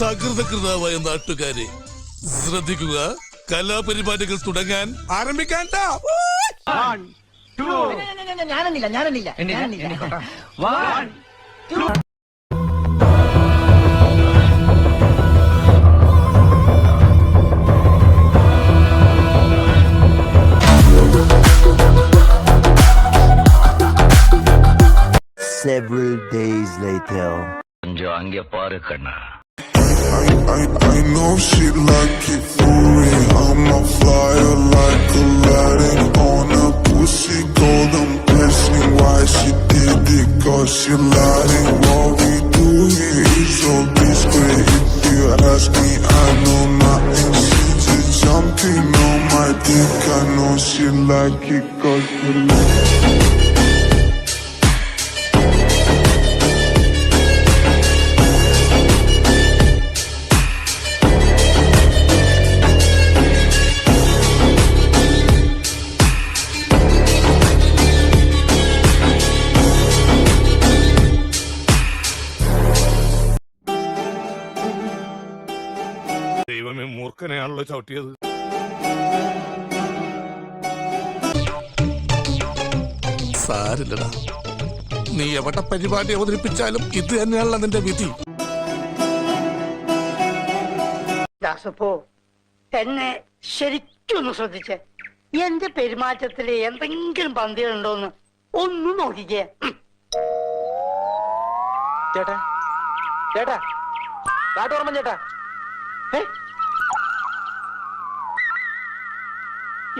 സകൃതകൃതാവായ നാട്ടുകാരെ ശ്രദ്ധിക്കുക കലാപരിപാടികൾ തുടങ്ങാൻ ആരംഭിക്കാൻ ട്ടാ. ഞാനെന്നില്ല ഞാനെന്നില്ല ഞാനെന്നില്ല Several days later. கொஞ்சம் அங்கே பாரு கண்ணா I, I, I know she like it for real. I'm a flyer like Aladdin on a pussy golden blessing. Why she did it? Cause she lying. What we do here is so discreet. If you ask me, I know nothing. She jumping on my dick. I know she like it cause she like ദൈവമേ മൂർഖനെയാണല്ലോ ചവിട്ടിയത്. സാരില്ലടാ. നീ എവിടെ പരിപാടി അവതരിപ്പിച്ചാലും ഇത് തന്നെയാണല്ലോ നിന്റെ വിധി. ദാസപ്പോ എന്നെ ശരിക്കൊന്ന് ശ്രദ്ധിച്ചേ. എന്റെ പെരുമാറ്റത്തിൽ എന്തെങ്കിലും പന്തികളുണ്ടോന്ന് ഒന്ന് നോക്കിക്കേ. ചേട്ടാ ചേട്ടാ കാട്ടോർമ്മ ചേട്ടാ. ഏ?